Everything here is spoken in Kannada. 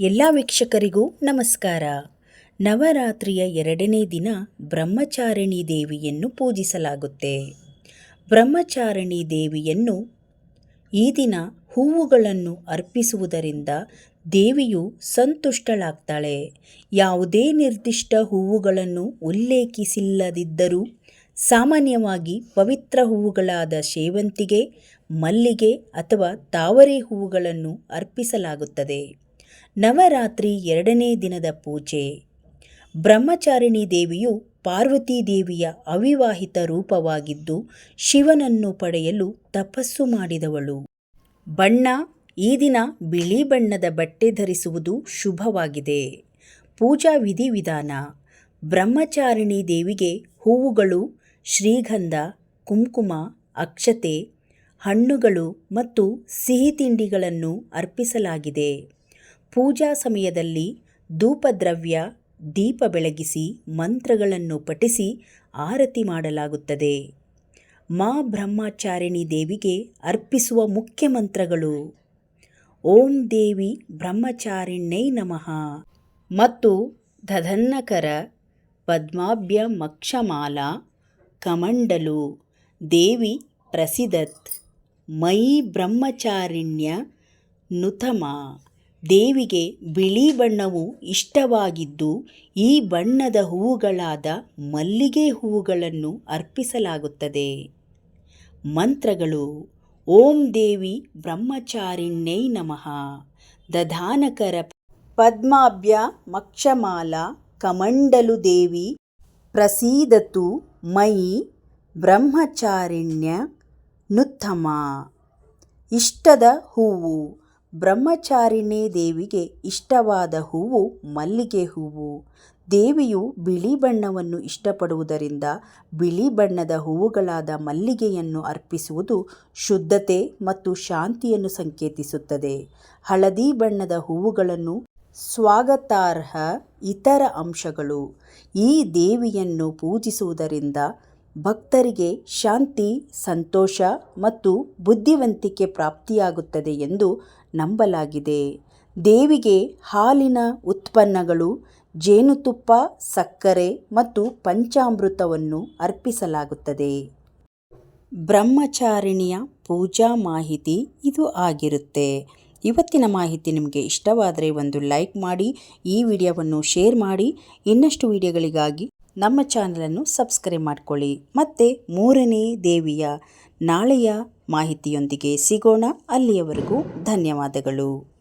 ಎಲ್ಲ ವೀಕ್ಷಕರಿಗೂ ನಮಸ್ಕಾರ. ನವರಾತ್ರಿಯ ಎರಡನೇ ದಿನ ಬ್ರಹ್ಮಚಾರಿಣಿ ದೇವಿಯನ್ನು ಪೂಜಿಸಲಾಗುತ್ತೆ. ಬ್ರಹ್ಮಚಾರಿಣಿ ದೇವಿಯನ್ನು ಈ ದಿನ ಹೂವುಗಳನ್ನು ಅರ್ಪಿಸುವುದರಿಂದ ದೇವಿಯು ಸಂತುಷ್ಟಳಾಗ್ತಾಳೆ. ಯಾವುದೇ ನಿರ್ದಿಷ್ಟ ಹೂವುಗಳನ್ನು ಉಲ್ಲೇಖಿಸಿಲ್ಲದಿದ್ದರೂ ಸಾಮಾನ್ಯವಾಗಿ ಪವಿತ್ರ ಹೂವುಗಳಾದ ಸೇವಂತಿಗೆ, ಮಲ್ಲಿಗೆ ಅಥವಾ ತಾವರೆ ಹೂವುಗಳನ್ನು ಅರ್ಪಿಸಲಾಗುತ್ತದೆ. ನವರಾತ್ರಿ ಎರಡನೇ ದಿನದ ಪೂಜೆ. ಬ್ರಹ್ಮಚಾರಿಣಿ ದೇವಿಯು ಪಾರ್ವತಿ ದೇವಿಯ ಅವಿವಾಹಿತ ರೂಪವಾಗಿದ್ದು ಶಿವನನ್ನು ಪಡೆಯಲು ತಪಸ್ಸು ಮಾಡಿದವಳು. ಬಣ್ಣ ಈ ದಿನ ಬಿಳಿ ಬಣ್ಣದ ಬಟ್ಟೆ ಧರಿಸುವುದು ಶುಭವಾಗಿದೆ. ಪೂಜಾ ವಿಧಿವಿಧಾನ ಬ್ರಹ್ಮಚಾರಿಣಿ ದೇವಿಗೆ ಹೂವುಗಳು, ಶ್ರೀಗಂಧ, ಕುಂಕುಮ, ಅಕ್ಷತೆ, ಹಣ್ಣುಗಳು ಮತ್ತು ಸಿಹಿ ತಿಂಡಿಗಳನ್ನು ಅರ್ಪಿಸಲಾಗಿದೆ. ಪೂಜಾ ಸಮಯದಲ್ಲಿ ಧೂಪದ್ರವ್ಯ, ದೀಪ ಬೆಳಗಿಸಿ ಮಂತ್ರಗಳನ್ನು ಪಠಿಸಿ ಆರತಿ ಮಾಡಲಾಗುತ್ತದೆ. ಮಾ ಬ್ರಹ್ಮಚಾರಿಣಿ ದೇವಿಗೆ ಅರ್ಪಿಸುವ ಮುಖ್ಯ ಮಂತ್ರಗಳು. ಓಂ ದೇವಿ ಬ್ರಹ್ಮಚಾರಿಣ್ಯೈ ನಮಃ. ಮತ್ತು ದಧನ್ನಕರ ಪದ್ಮಾಭ್ಯ ಮಕ್ಷಮಾಲಾ, ಕಮಂಡಲು, ದೇವಿ ಪ್ರಸಿದತ್, ಮಯಿ ಬ್ರಹ್ಮಚಾರಿಣ್ಯ ನುತಮ ದೇವಿಗೆ ಬಿಳಿ ಬಣ್ಣವು ಇಷ್ಟವಾಗಿದ್ದು, ಈ ಬಣ್ಣದ ಹೂವುಗಳಾದ ಮಲ್ಲಿಗೆ ಹೂವುಗಳನ್ನು ಅರ್ಪಿಸಲಾಗುತ್ತದೆ. ಮಂತ್ರಗಳು, ಓಂ ದೇವಿ ಬ್ರಹ್ಮಚಾರಿಣ್ಯೈ ನಮಃ. ದಧಾನಕರ ಪದ್ಮಾಭ್ಯ ಮಕ್ಷಮಾಲಾ ಕಮಂಡಲು ದೇವಿ ಪ್ರಸೀದತು ಮಯಿ ಬ್ರಹ್ಮಚಾರಿಣ್ಯ ನುತ್ತಮ. ಇಷ್ಟದ ಹೂವು ಬ್ರಹ್ಮಚಾರಿಣಿ ದೇವಿಗೆ ಇಷ್ಟವಾದ ಹೂವು ಮಲ್ಲಿಗೆ ಹೂವು. ದೇವಿಯು ಬಿಳಿ ಬಣ್ಣವನ್ನು ಇಷ್ಟಪಡುವುದರಿಂದ ಬಿಳಿ ಬಣ್ಣದ ಹೂವುಗಳಾದ ಮಲ್ಲಿಗೆಯನ್ನು ಅರ್ಪಿಸುವುದು ಶುದ್ಧತೆ ಮತ್ತು ಶಾಂತಿಯನ್ನು ಸಂಕೇತಿಸುತ್ತದೆ. ಹಳದಿ ಬಣ್ಣದ ಹೂವುಗಳನ್ನು ಸ್ವಾಗತಾರ್ಹ ಇತರ ಅಂಶಗಳು. ಈ ದೇವಿಯನ್ನು ಪೂಜಿಸುವುದರಿಂದ ಭಕ್ತರಿಗೆ ಶಾಂತಿ, ಸಂತೋಷ ಮತ್ತು ಬುದ್ಧಿವಂತಿಕೆ ಪ್ರಾಪ್ತಿಯಾಗುತ್ತದೆ ಎಂದು ನಂಬಲಾಗಿದೆ. ದೇವಿಗೆ ಹಾಲಿನ ಉತ್ಪನ್ನಗಳು, ಜೇನುತುಪ್ಪ, ಸಕ್ಕರೆ ಮತ್ತು ಪಂಚಾಮೃತವನ್ನು ಅರ್ಪಿಸಲಾಗುತ್ತದೆ. ಬ್ರಹ್ಮಚಾರಿಣಿಯ ಪೂಜಾ ಮಾಹಿತಿ ಇದು ಆಗಿರುತ್ತೆ. ಇವತ್ತಿನ ಮಾಹಿತಿ ನಿಮಗೆ ಇಷ್ಟವಾದರೆ ಒಂದು ಲೈಕ್ ಮಾಡಿ, ಈ ವಿಡಿಯೋವನ್ನು ಶೇರ್ ಮಾಡಿ, ಇನ್ನಷ್ಟು ವಿಡಿಯೋಗಳಿಗಾಗಿ ನಮ್ಮ ಚಾನಲನ್ನು ಸಬ್ಸ್ಕ್ರೈಬ್ ಮಾಡಿಕೊಳ್ಳಿ. ಮತ್ತು ಮೂರನೇ ದೇವಿಯ ನಾಳೆಯ ಮಾಹಿತಿಯೊಂದಿಗೆ ಸಿಗೋಣ. ಅಲ್ಲಿಯವರೆಗೂ ಧನ್ಯವಾದಗಳು.